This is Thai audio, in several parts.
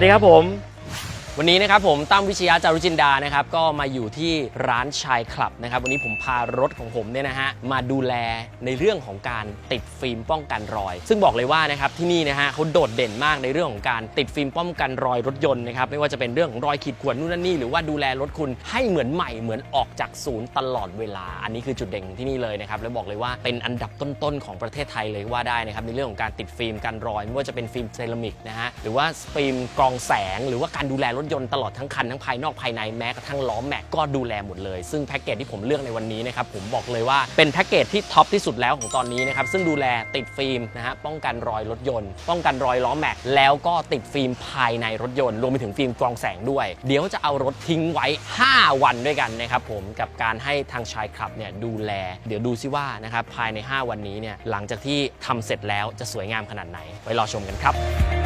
สวัสดีครับผม วันนี้นะครับผมตั้มวิชยาจารุจินดานะครับก็มาอยู่ที่ร้านชายคลับนะครับวันนี้ผมพารถของผมเนี่ยนะฮะมาดูแลในเรื่องของการติดฟิล์มป้องกันรอย ซึ่งบอกเลยว่านะครับที่นี่นะฮะเขาโดดเด่นมากในเรื่องของการติดฟิล์มป้องกันรอยรถยนต์นะครับไม่ว่าจะเป็นเรื่องของรอยขีดข่วนนู่นนั่นนี่หรือว่าดูแลรถคุณให้เหมือนใหม่เหมือนออกจากศูนย์ตลอดเวลา อันนี้คือจุดเด่นของที่นี่เลยนะครับแล้วบอกเลยว่าเป็นอันดับต้นๆของประเทศไทยเลยว่าได้นะครับในเรื่องของการติดฟิล์มกันรอยไม่ว่าจะเป็นฟิล์มเซรามิกนะฮะหรือว่าฟิล์มกรองแสงหรือว่าการดูแลรถยนต์ตลอดทั้งคันทั้งภายนอกภายในแม้กระทั่งล้อแม็กก็ดูแลหมดเลย ซึ่งแพ็กเกจที่ผมเลือกในวันนี้นะครับผมบอกเลยว่าเป็นแพ็กเกจที่ท็อปที่สุดแล้วของตอนนี้นะครับซึ่งดูแลติดฟิล์มนะฮะป้องกันรอยรถยนต์ ป้องกันรอยล้อแม็กแล้วก็ติดฟิล์มภายในรถยนต์รวมไปถึงฟิล์มกรองแสงด้วย เดี๋ยวจะเอารถทิ้งไว้ 5 วันด้วยกันนะครับผมกับการให้ทางชายคลับเนี่ยดูแล เดี๋ยวดูซิว่านะครับภายใน 5 วันนี้เนี่ยหลังจากที่ทำเสร็จแล้วจะสวยงามขนาดไหนไว้รอชมกันครับ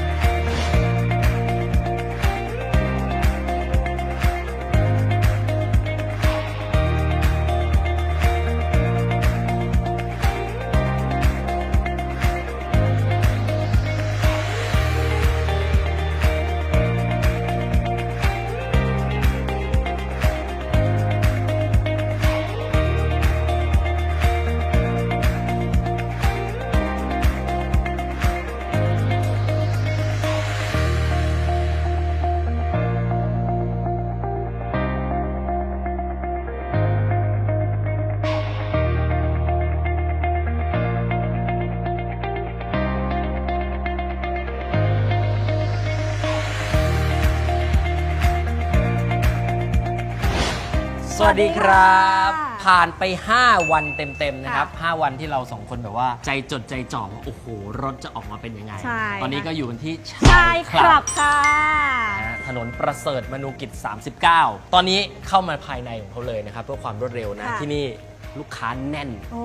วัสดีครับสวัสดีค่ะผ่านไป 5 วันเต็มๆนะครับ 5 วันที่เราสองคนแบบว่า ใจจดใจจ่อว่าโอ้โห รถจะออกมาเป็นยังไง ใช่ ตอนนี้ก็อยู่กันที่ชายคลับค่ะนะฮะถนนประเสริฐมนูกิจ 39 ตอนนี้เข้ามาภายในของเขาเลยนะครับ เพื่อความรวดเร็วนะ ค่ะ ที่นี่ ลูกค้าแน่น โอ้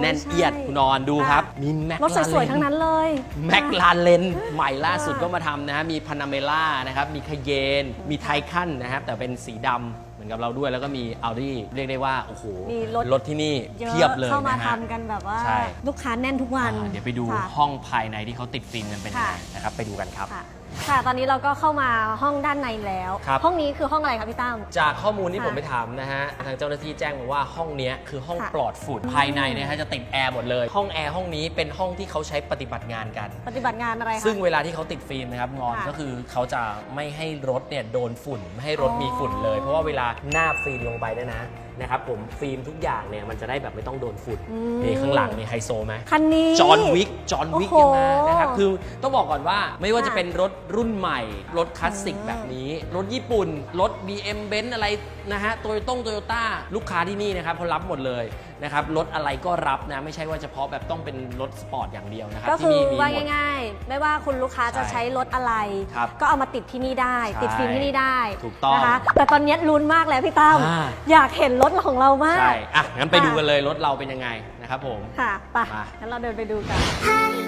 แน่นใช่เอียดคุณนอนดูครับ มีแม็ก รถสวยๆทั้งนั้นเลย แม็กค่ะลาเลนใหม่ล่าสุดค่ะก็มาทำนะฮะมีพานาเมล่านะครับ มีคาเยน มีไทคันนะครับแต่เป็นสีดำเหมือนกับเราด้วย แล้วก็มี Audi เรียกได้ว่า โอ้โหมีรถรถที่นี่เยอะเพียบเลยเข้ามานะฮะ ทำกันแบบว่า ใช่ ลูกค้าแน่นทุกวันอ่าเดี๋ยวไปดูค่ะ ห้องภายในที่เขาติดฟิล์มกันเป็นยังไงค่ะ นะครับไปดูกันครับ ค่ะ ค่ะ ตอนนี้เราก็เข้ามาห้องด้านในแล้ว ครับ ห้องนี้คือห้องอะไรคะพี่ตั้ม จากข้อมูลที่ค่ะผมไปถามนะฮะ ทางเจ้าหน้าที่แจ้งมาว่าห้องเนี้ยคือห้องค่ะ ปลอดฝุ่นภายในเนี่ยฮะจะติดแอร์หมดเลย ห้องแอร์ห้องนี้เป็นห้องที่เขาใช้ปฏิบัติงานกัน ปฏิบัติงานอะไรคะ ซึ่งเวลาที่เขาติดฟิล์มนะครับงอนค่ะก็คือเขาจะไม่ให้รถเนี่ยโดนฝุ่น ไม่ให้รถอ๋อมีฝุ่นเลย เพราะว่าเวลาหน้าบฟิล์มลงไปเนี่ยนะ นะครับผมฟิล์มทุกอย่างเนี่ยมันจะได้แบบไม่ต้องโดนฝุ่นอืม นี่ข้างหลังนี่ไฮโซไหม คันนี้ จอห์นวิก จอห์นวิกโอ้ยังโหมานะครับ คือต้องบอกก่อนว่าไม่ว่าค่ะจะเป็นรถรุ่นใหม่ รถคลาสสิกอืมแบบนี้ รถญี่ปุ่น รถ BM Benz อะไรนะฮะ โตโยต้งโตโยต้า ลูกค้าที่นี่นะครับเขารับหมดเลย นะครับรถอะไรก็รับนะไม่ใช่ว่าเฉพาะแบบต้องเป็นรถสปอร์ตอย่างเดียวนะครับก็ที่คือนี่มีว่าหมดง่าย ๆ ไม่ว่าคุณลูกค้าจะใช่ใช้รถอะไร ครับก็เอามาติดที่นี่ได้ ใช่ติดฟิล์มที่นี่ได้ถูกต้องนะคะแต่ตอนนี้ลุ้นมากแล้วพี่ตั้มอ่า อยากเห็นรถของเรามาก ใช่ อะ งั้นไปค่ะดูกันเลยรถเราเป็นยังไงนะครับผม ค่ะไปมางั้นเราเดินไปดูกัน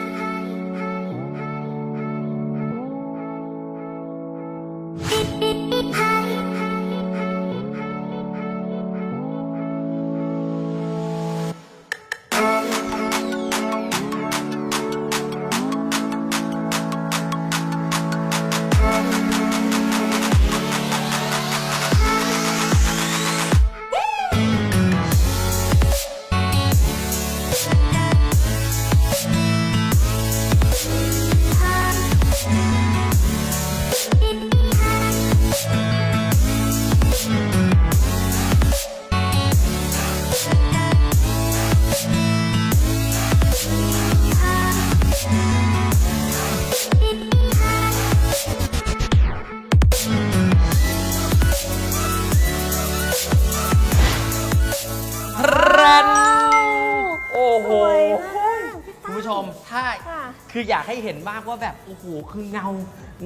แค่ะคืออยากให้เห็นมากว่าแบบโอ้โหคือเงา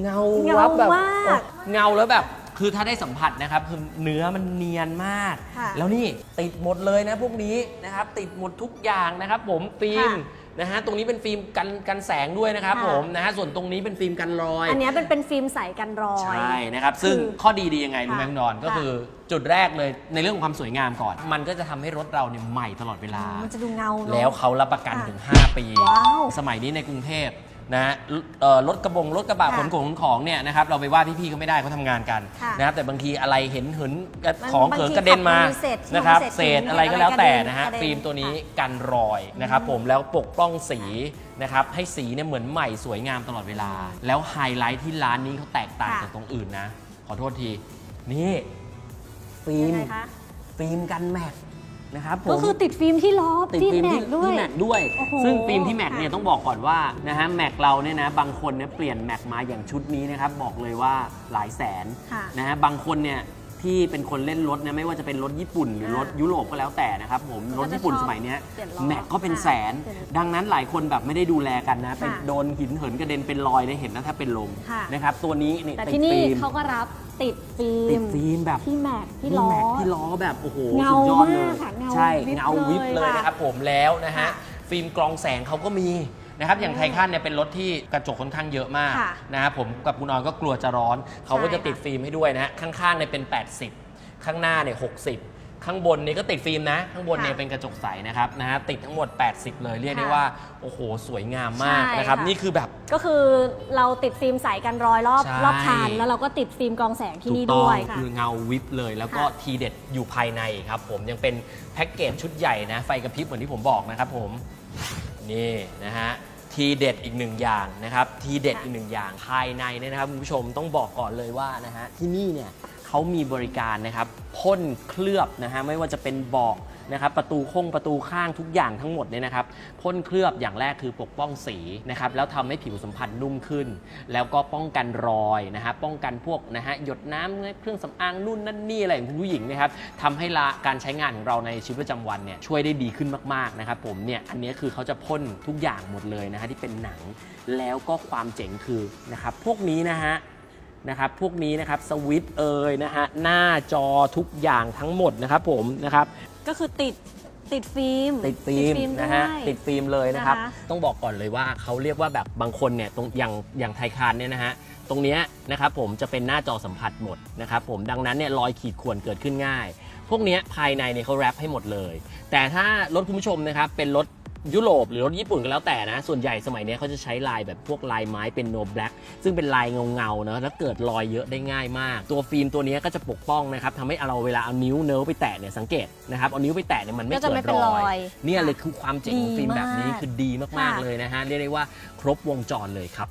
เงาเงาวับแบบมากเงาแล้วแบบคือถ้าได้สัมผัสนะครับคือเนื้อมันเนียนมาก ค่ะแล้วนี่ติดหมดเลยนะพวกนี้นะครับติดหมดทุกอย่างนะครับ ผมฟิล์ม ค่ะ นะฮะตรงนี้เป็นฟิล์มกันกันแสงด้วยนะครับค่ะ ผมนะฮะส่วนตรงนี้เป็นฟิล์มกันรอย อันเนี้ยเป็นเป็นฟิล์มใสกันรอย ใช่นะครับ ซึ่งคือข้อดีดียังไงรู้ไหมค่ะคุณนอนก็ค่ะ คือจุดแรกเลยในเรื่องของความสวยงามก่อน มันก็จะทำให้รถเราเนี่ยใหม่ตลอดเวลา มันจะดูเงาเนอะ แล้วเขารับประกันค่ะถึง 5 ปี ว้าวสมัยนี้ในกรุงเทพ นะฮะเอ่อรถกระบงรถกระบะค่ะขนของขนของเนี่ยนะครับเราไปว่าพี่ๆเขาไม่ได้เขาทำงานกันค่ะนะครับแต่บางทีอะไรเห็นเหินมันของบางเขินทีกระเด็นมาขับมามีเศษที่นะครับเศษเศษหินอะไรก็แล้วแต่นะฮะกระเด็นฟิล์มตัวนี้ค่ะกันรอยนะครับผมแล้วปกป้องสีนะครับให้สีเนี่ยเหมือนใหม่สวยงามตลอดเวลา แล้วไฮไลท์ที่ร้านนี้เขาแตกต่างค่ะ จากตรงอื่นนะ ขอโทษทีนี่ฟิล์ยังมไงคะ ฟิล์มกันแม็ก นะครับผม ก็คือติดฟิล์มที่ล้อติดที่ฟิล์มแม็ที่กด้วย ที่แม็กด้วย โอ้โหซึ่งฟิล์มที่แม็กเนี่ยค่ะต้องบอกก่อนว่านะฮะแม็กเราเนี่ยนะบางคนเนี่ยเปลี่ยนแม็กมาอย่างชุดนี้นะครับบอกเลยว่าหลายแสนค่ะ นะฮะบางคนเนี่ย ที่เป็นคนเล่นรถเนี่ยไม่ว่าจะเป็นรถญี่ปุ่นหรือรถอ่ายุยุโรปก็แล้วแต่นะครับผมมันรก็ถจะญี่ปุ่นชอบสมัยเนี้ยเปลี่ยนล้อแม็กก็เป็นค่ะแสนเปลี่ยนดังนั้นหลายคนแบบไม่ได้ดูแลกันนะไปค่ะโดนหินเหินกระเด็นเป็นรอยได้เห็นนะถ้าเป็นลมค่ะ นะครับตัวนี้นี่แต่ติดที่นี่ฟิล์มเขาก็รับติดฟิติล์ดมฟิล์มแบบ ที่แม็กที่นี่ล้อ แม็กที่ล้อแบบโอ้โหเงาสุดยอดเลยมากค่ะเงาใช่วิบเงาวิบเลเลยยค่ะนะครับผมแล้วนะฮะค่ะ ฟิล์มกรองแสงเขาก็มี นะครับอย่างไทคันเนี่ยเป็นรถที่กระจกค่อนข้างเยอะมากค่ะนะครับผมกับคุณออยก็กลัวจะร้อน เขาก็จะใช่ค่ะติดฟิล์มให้ด้วยนะฮะข้างๆเนี่ยเป็น 80 ข้างหน้าเนี่ย60 ข้างบนเนี่ยก็ติดฟิล์มนะ ข้างบนเนี่ยค่ะเป็นกระจกใสนะครับนะฮะติดทั้งหมด 80 เลยเรียกได้ค่ะว่าโอ้โหสวยงามมากใช่นะครับค่ะ นี่คือแบบ ก็คือเราติดฟิล์มใสกันรอยรอบใช่ รอบคานแล้วเราก็ติดฟิล์มกรองแสงที่ถูนี่กต้อด้งวยค่ะคือเงาวิบเลย แล้วก็ค่ะ ทีเด็ดอยู่ภายในครับผมยังเป็นแพ็กเกจชุดใหญ่นะ ไฟกระพริบเหมือนที่ผมบอกนะครับผม นี่นะฮะ ทีเด็ดอีกหนึ่งอย่างนะครับ ทีเด็ดอีกหนึ่งอย่างภายในเนี่ยนะครับคุณผู้ชมต้องบอกก่อนเลยว่านะฮะที่นี่เนี่ยเขามีบริการนะครับพ่นเคลือบนะฮะไม่ว่าจะเป็นเบาะ นะครับประตูโค้งประตูข้างทุกอย่างทั้งหมดเนี่ยนะครับพ่นเคลือบอย่างแรกคือปกป้องสีนะครับแล้วทำให้ผิวสัมผัสนุ่มขึ้น แล้วก็ป้องกันรอยนะฮะป้องกันพวกนะฮะหยดน้ำเครื่องสำอางนู่นนั่นนี่อะไรของคุณผู้หญิงนะครับทำให้ละการใช้งานของเราในชีวิตประจำวันเนี่ยช่วยได้ดีขึ้นมากๆนะครับผมเนี่ยอันนี้คือเขาจะพ่นทุกอย่างหมดเลยนะฮะที่เป็นหนัง แล้วก็ความเจ๋งคือนะครับพวกนี้นะฮะ นะครับพวกนี้นะครับสวิตช์เอยนะฮะหน้าจอทุกอย่างทั้งหมดนะครับผมนะครับก็คือติดติดฟิล์มติดฟิล์มนะฮะด้วยติดฟิล์มเลยนะครับนะคะต้องบอกก่อนเลยว่าเขาเรียกว่าแบบบางคนเนี่ยตรงอย่างอย่างไทคานเนี่ยนะฮะตรงเนี้ยนะครับผมจะเป็นหน้าจอสัมผัสหมดนะครับผมดังนั้นเนี่ยรอยขีดข่วนเกิดขึ้นง่าย พวกเนี้ยภายในเนี่ยเขาแรปให้หมดเลย แต่ถ้ารถคุณผู้ชมนะครับเป็นรถ ยุโรปหรือรถญี่ปุ่นก็แล้วแต่นะ ส่วนใหญ่สมัยเนี้ยเขาจะใช้ลายแบบพวกลายไม้เป็นโนแบล็กซึ่งเป็นลายเงาๆเนอะแล้วเกิดรอยเยอะได้ง่ายมาก ตัวฟิล์มตัวเนี้ยก็จะปกป้องนะครับทำให้เราเวลาเอานิ้วเนิ้วไปแตะเนี่ยสังเกตนะครับเอานิ้วไปแตะเนี่ยมันไม่ก็จะเกิไม่ดเป็นรรออยยเนี่ยเลยคือความเจ๋งของฟิล์มแบบนี้ดีมากคือดีมากค่ะๆเลยนะฮะเรียกได้ว่าครบวงจรเลยครับ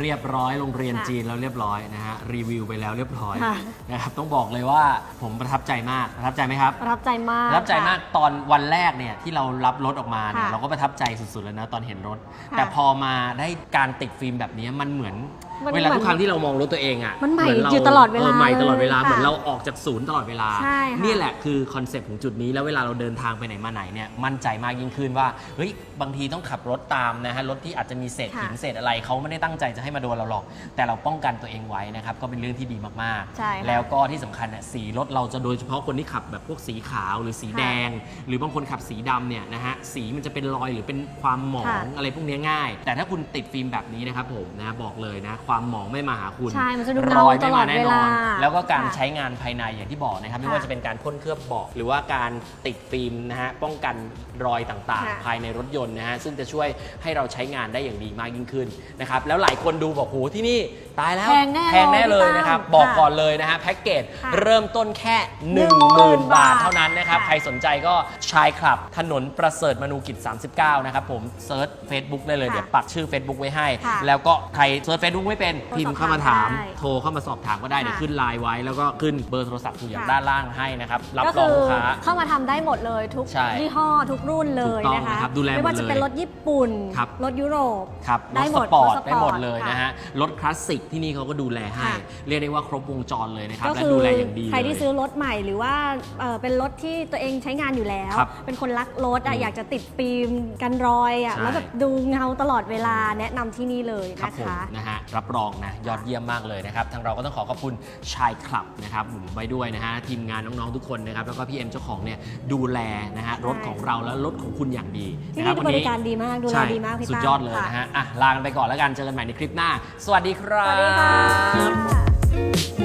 เรียบร้อยโรงเรียนค่ะจีนแล้วเรียบร้อยนะฮะรีวิวไปแล้วเรียบร้อยค่ะนะครับต้องบอกเลยว่าผมประทับใจมากประทับใจไหมครับประทับใจมากประทับใจมากค่ะตอนวันแรกเนี่ยที่เรารับรถออกมาเนี่ยค่ะเราก็ประทับใจสุดๆแล้วนะตอนเห็นรถค่ะแต่พอมาได้การติดฟิล์มแบบนี้มันเหมือน มันเวลาเหมือนทุกครั้งที่เรามองรถตัวเองอะมันใหม่เเราอยู่ตลอดเวลาใหม่ตลอดเวลาเลยเหมือนค่ะเราออกจากศูนย์ตลอดเวลา ใช่ค่ะ เนี่ยแหละคือคอนเซปต์ของจุดนี้แล้วเวลาเราเดินทางไปไหนมาไหนเนี่ยมั่นใจมากยิ่งขึ้นว่าเฮ้ยบางทีต้องขับรถตามนะฮะรถที่อาจจะมีเศษค่ะหินเศษอะไรเขาไม่ได้ตั้งใจจะให้มาโดนเราหรอก แต่เราป้องกันตัวเองไว้นะครับก็เป็นเรื่องที่ดีมากใช่ค่ะแล้วก็ที่สำคัญเนี่ยสีรถเราจะโดยเฉพาะคนที่ขับแบบพวกสีขาวหรือสีแดง หรือบางคนขับสีดำเนี่ยนะฮะสีมันจะเป็นรอยหรือเป็นความหมองค่ะ อะไรพวกนี้ง่าย แต่ถ้าคุณติดฟิล์มแบบนี้นะครับผมนะบอกเลยนะ ความหมองไม่มาหาคุณ ใช่ มันจะดูรเงาอยตไม่ลอมาดแน่เวนอลา น แล้วก็การค่ะใช้งานภายในอย่างที่บอกนะครับ ไม่ค่ะว่าจะเป็นการพ่นเคลือบเบาะหรือว่าการติดฟิล์มนะฮะป้องกันรอยต่างค่ะ ๆ ภายในรถยนต์นะฮะซึ่งจะช่วยให้เราใช้งานได้อย่างดีมากยิ่งขึ้นนะครับแล้วหลายคนดูบอกโหที่นี่ตายแล้วแพงแน่แพงแน่เลยพี่ตั้มนะครับบอกค่ะก่อนเลยนะฮะแพ็กเกจค่ะเริ่มต้นแค่ 10,000 10,000บาท เท่านั้นนะครับค่ะ ใครสนใจก็ชายคลับถนนประเสริฐมนูกิจ39 นะครับผมเซิร์ช Facebook ได้เลย ค่ะเดี๋ยวปักชื่อ Facebook ไว้ให้ ค่ะแล้วก็ใครเซิร์ช Facebook ไม่เป็นโทรพิมพ์เข้ามาถาม สอบถามได้โทรเข้ามาสอบถามก็ได้ค่ะเดี๋ยวขึ้นไลน์ไว้ แล้วก็ขึ้นเบอร์โทรศัพท์อยู่อย่างค่ะ ด้านล่างให้นะครับ รับก็รองคือลูกค้า เข้ามาทำได้หมดเลยทุกใช่ยี่ห้อทุกรุ่นเลยถูกต้องนะคะนะครับดูแลหมดไม่ว่าจะเป็นเลยรถญี่ปุ่น ครับ รถยุโรป ครับรได้ถหสมดปอร์ตรถสปอร์ตได้หมดเลยค่ะนะฮะ รถคลาสสิกที่นี่เขาก็ดูแลให้ ค่ะ เรียกได้ว่าครบวงจรเลยนะครับ ก็และคือดูแลอย่างดีใครที่เลยซื้อรถใหม่หรือว่าเอ่อเป็นรถที่ตัวเองใช้งานอยู่แล้ว ครับเป็นคนรักรถอือะมอยากจะติดฟิล์มกันรอยอะใช่ แล้วแบบดูเงาตลอดเวลาแนะนำที่นี่เลยครับนะผมคะ นะฮะรับรองนะยอดเยี่ยมมากเลยนะครับทางเราก็ต้องขอขอบคุณชายคลับนะครับผมไว้ด้วยนะฮะทีมงานน้องๆทุกคนนะครับแล้วก็พี่เอ็มเจ้าของเนี่ยดูแลนะฮะรถของเราและรถของคุณอย่างดีที่นะคนี่รับบริการดีมากดูแลใช่ดีมากพี่สุดตั้มยอดเลยค่นะฮะอะลากันไปก่อนแล้วกันเจอกันใหม่ในคลิปหน้า สวัสดีครับสวัสดีค่ะ